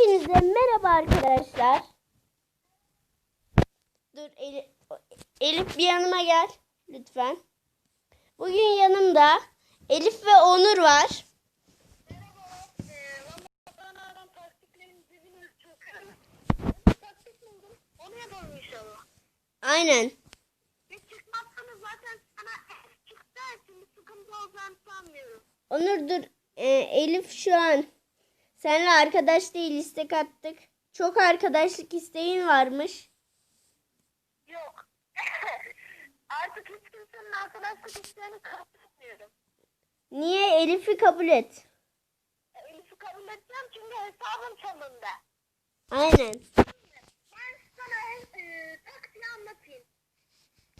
Hepinize merhaba arkadaşlar. Dur Elif, Elif bir yanıma gel lütfen. Bugün yanımda Elif ve Onur var. Aynen. Onur dur. Ee, Elif şu an seninle arkadaş değil istek attık. Çok arkadaşlık isteğin varmış. Yok. Artık hiç kimsenin arkadaşlık isteğini kabul etmiyorum. Niye Elif'i kabul et? Elif'i kabul edeceğim çünkü hesabım çalındı. Aynen. Ben sana e, taksiyi anlatayım.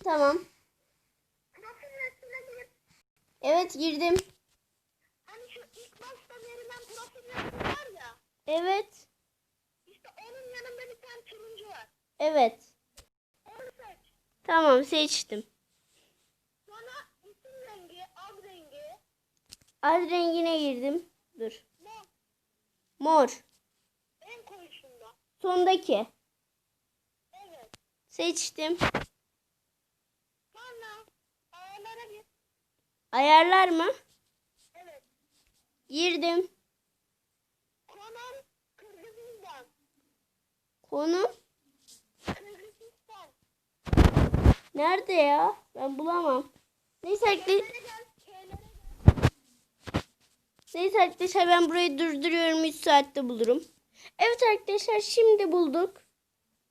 Tamam. Profil resmine girip Evet girdim. Hani şu ilk başta verilen profil resmi var ya. Evet. İşte onun yanında bir tane turuncu var. Evet. Onu seç. Tamam seçtim. Sonra isim rengi, ad rengi, Az rengine girdim. Dur. mor, Mor. en koyusunda. Sondaki. Evet. Seçtim. Sonra ayarlara gir. Ayarlar mı? Girdim. Konum Kırgızistan. Konu Kırgızistan. nerede ya? Ben bulamam. Neyse arkadaşlar, neyse arkadaşlar ben burayı durduruyorum. 3 saatte bulurum. Evet arkadaşlar şimdi bulduk.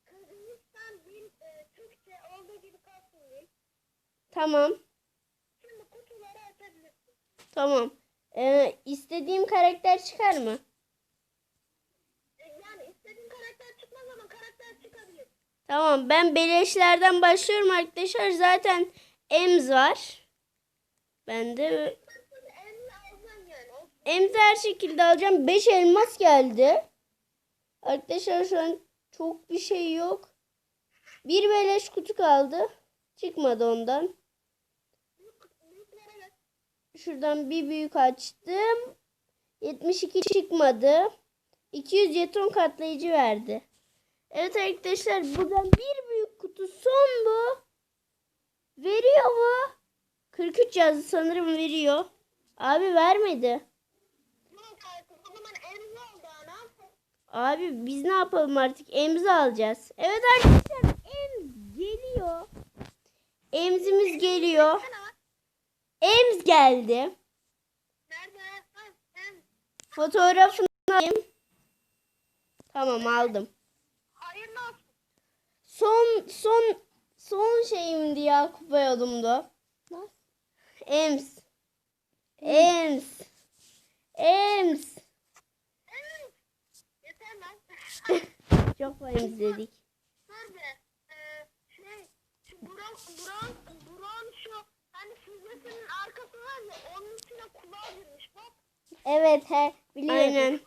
Kırgızistan dil e, Türkçe olduğu gibi kalsın. Tamam. Şimdi kutuları açabilirsin. Tamam. Ee, istediğim karakter çıkar mı? E, yani istediğin karakter çıkmaz ama karakter çıkabilir. Tamam ben beleşlerden başlıyorum arkadaşlar. Zaten Ems var. Ben de Emzi her şekilde alacağım. 5 elmas geldi. Arkadaşlar şu an çok bir şey yok. Bir beleş kutu kaldı. Çıkmadı ondan. Şuradan bir büyük açtım. 72 çıkmadı. 200 jeton katlayıcı verdi. Evet arkadaşlar buradan bir büyük kutu son bu. Veriyor bu. 43 yazdı sanırım veriyor. Abi vermedi. Abi biz ne yapalım artık? Emzi alacağız. Evet arkadaşlar Ems geliyor. Emzimiz geliyor. Ems geldi. Fotoğrafını alayım. Tamam aldım. Hayırlı olsun. Son son son şeyimdi ya kupa yolumda. Ems. Ems. Ems. Çok var Ems dedik. Nerede? Ee, şey. Buran, Buran, Buran şu. Hani füzesinin arkası var ya. Onun içine kulağa girmiş bak. Evet he biliyorum. Aynen.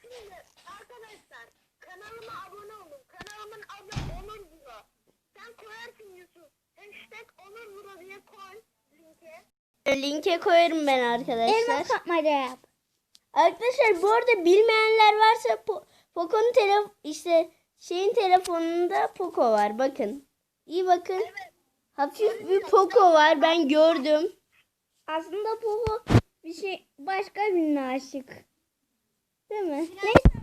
Şimdi arkadaşlar kanalıma abone olun. Kanalımın adı Onur Buro. Sen koyarsın Yusuf. Hashtag Onur Buro diye koy linke. Linke koyarım ben arkadaşlar. Elmas kapmaca yap. Arkadaşlar bu arada bilmeyenler varsa Po- Poco'nun telef işte şeyin telefonunda Poco var bakın. İyi bakın. Evet. Hafif bir Poco var ben gördüm. Aslında Poco bir şey başka birine aşık. Değil mi? Neyse.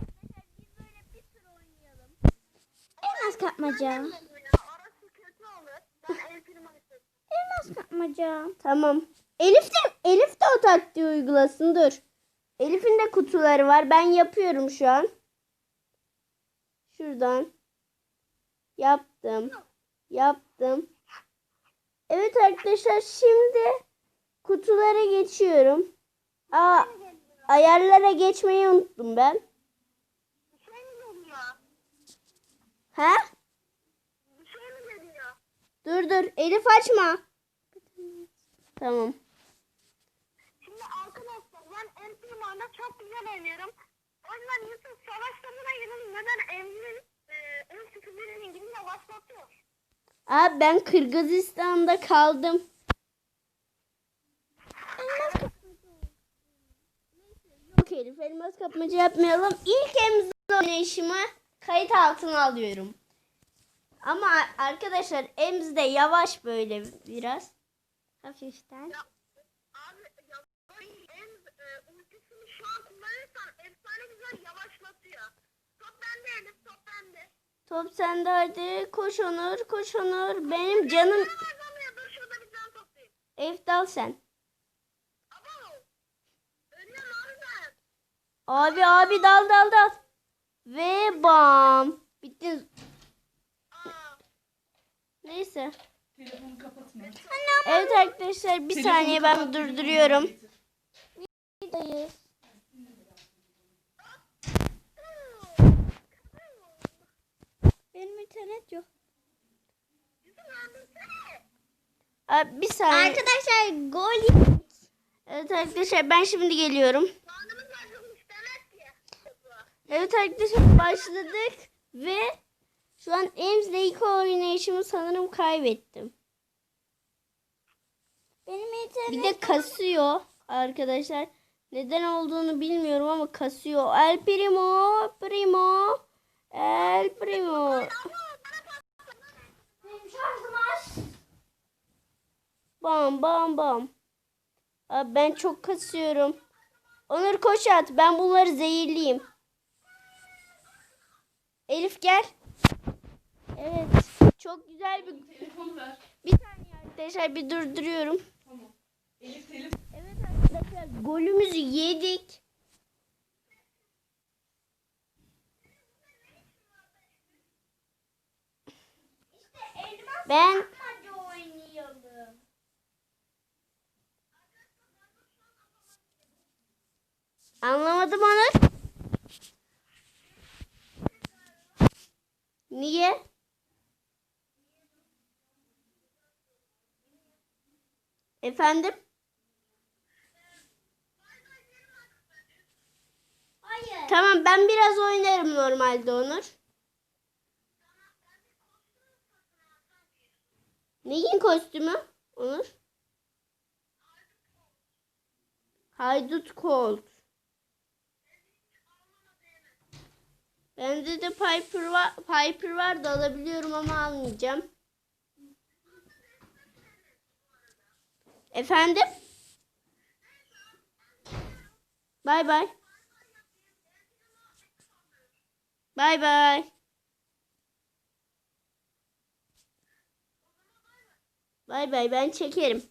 Kapmaca. Orası kötü olur. Ben el firması. Elmas kapmaca. Tamam. Elif de Elif de o taktiği uygulasın dur. Elif'in de kutuları var. Ben yapıyorum şu an. Şuradan. Yaptım. Yaptım. Evet arkadaşlar şimdi kutulara geçiyorum. Aa, ayarlara geçmeyi unuttum ben. Ha? Dur dur. Elif açma. Tamam. Şimdi arkadaşlar ben firmayla çok güzel oynuyorum. O yüzden Yusuf savaşlarına. Neden Emre'nin e, ön sıkıntının İngilizce başlatıyor? Abi ben Kırgızistan'da kaldım. Yok Elif elmas kapmaca yapmayalım. İlk oynayışımı kayıt altına alıyorum. Ama arkadaşlar emzi de yavaş böyle biraz. Hafiften. Ya, e, yavaşlatıyor. Top bende Elif top bende. Top sende hadi. Koş Onur, koş Onur. Benim canım. Efdal sen. Abi. Abi abi dal dal dal. Ve bam. Bitti. Neyse. Telefonu kapatma. Evet arkadaşlar bir saniye ben durduruyorum. Buradayız. Benim internet yok. Abi bir saniye. Arkadaşlar gol Evet arkadaşlar ben şimdi geliyorum. Evet arkadaşlar başladık ve şu an Ems'le ilk oynayışımı sanırım kaybettim. benim internet Bir de kasıyor arkadaşlar. Neden olduğunu bilmiyorum ama kasıyor. El Primo, Primo, El Primo. Bam bam bam. Abi ben çok kasıyorum. Onur koş at. Ben bunları zehirleyeyim. Elif gel. Evet. Çok güzel bir bir saniye arkadaşlar bir durduruyorum. Tamam. Elif telif. Evet arkadaşlar golümüzü yedik. Ben anlamadım onu. Niye? Efendim? Hayır. Tamam ben biraz oynarım normalde Onur. Neyin kostümü Onur? Haydut Colt. Bende de Piper var, Piper var da alabiliyorum ama almayacağım. Efendim? Bay bay. Bay bay. Bay bay ben çekerim.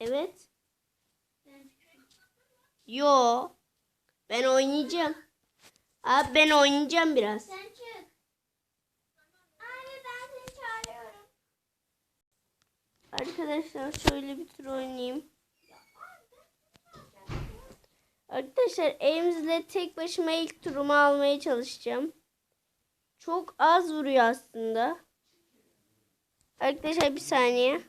Evet. Yo. Ben oynayacağım. Abi ben oynayacağım biraz. Sen çık. Abi ben seni çağırıyorum. Arkadaşlar şöyle bir tur oynayayım. Arkadaşlar elimizle tek başıma ilk turumu almaya çalışacağım. Çok az vuruyor aslında. Arkadaşlar bir saniye.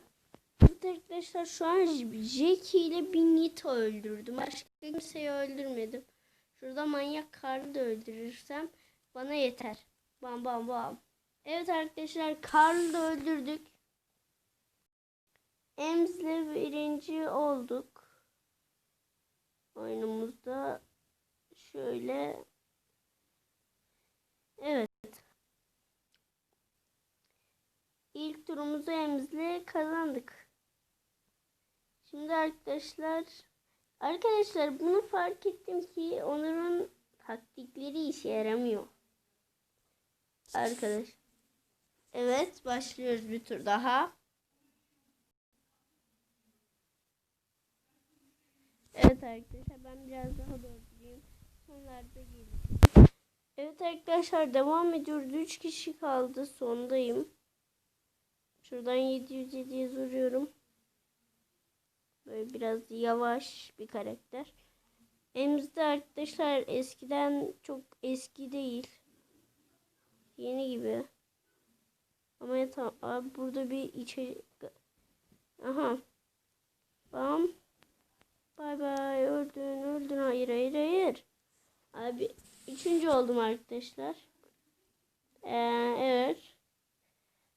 Arkadaşlar şu an Jackie ile Binit'i öldürdüm. Başka kimseyi öldürmedim. Şurada manyak Karl'ı da öldürürsem bana yeter. Bam bam bam. Evet arkadaşlar Karl'ı da öldürdük. Ems'le birinci olduk. Oyunumuzda şöyle Evet. İlk turumuzu Ems'le kazandık. Şimdi arkadaşlar arkadaşlar bunu fark ettim ki Onur'un taktikleri işe yaramıyor. Arkadaş. Evet başlıyoruz bir tur daha. Evet arkadaşlar ben biraz daha dördüncüyüm. Sonlarda geleceğim. Evet arkadaşlar devam ediyoruz. 3 kişi kaldı. Sondayım. Şuradan 700 700 vuruyorum. Böyle biraz yavaş bir karakter. Elimizde arkadaşlar eskiden çok eski değil. Yeni gibi. Ama ya tamam. Burada bir içe... Aha. Bam. Bay bay öldün öldün hayır hayır hayır. Abi üçüncü oldum arkadaşlar. Ee, evet.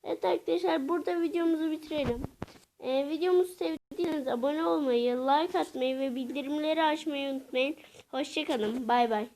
Evet arkadaşlar burada videomuzu bitirelim. Ee, videomuzu sevdiyseniz abone olmayı, like atmayı ve bildirimleri açmayı unutmayın. Hoşçakalın. Bay bay.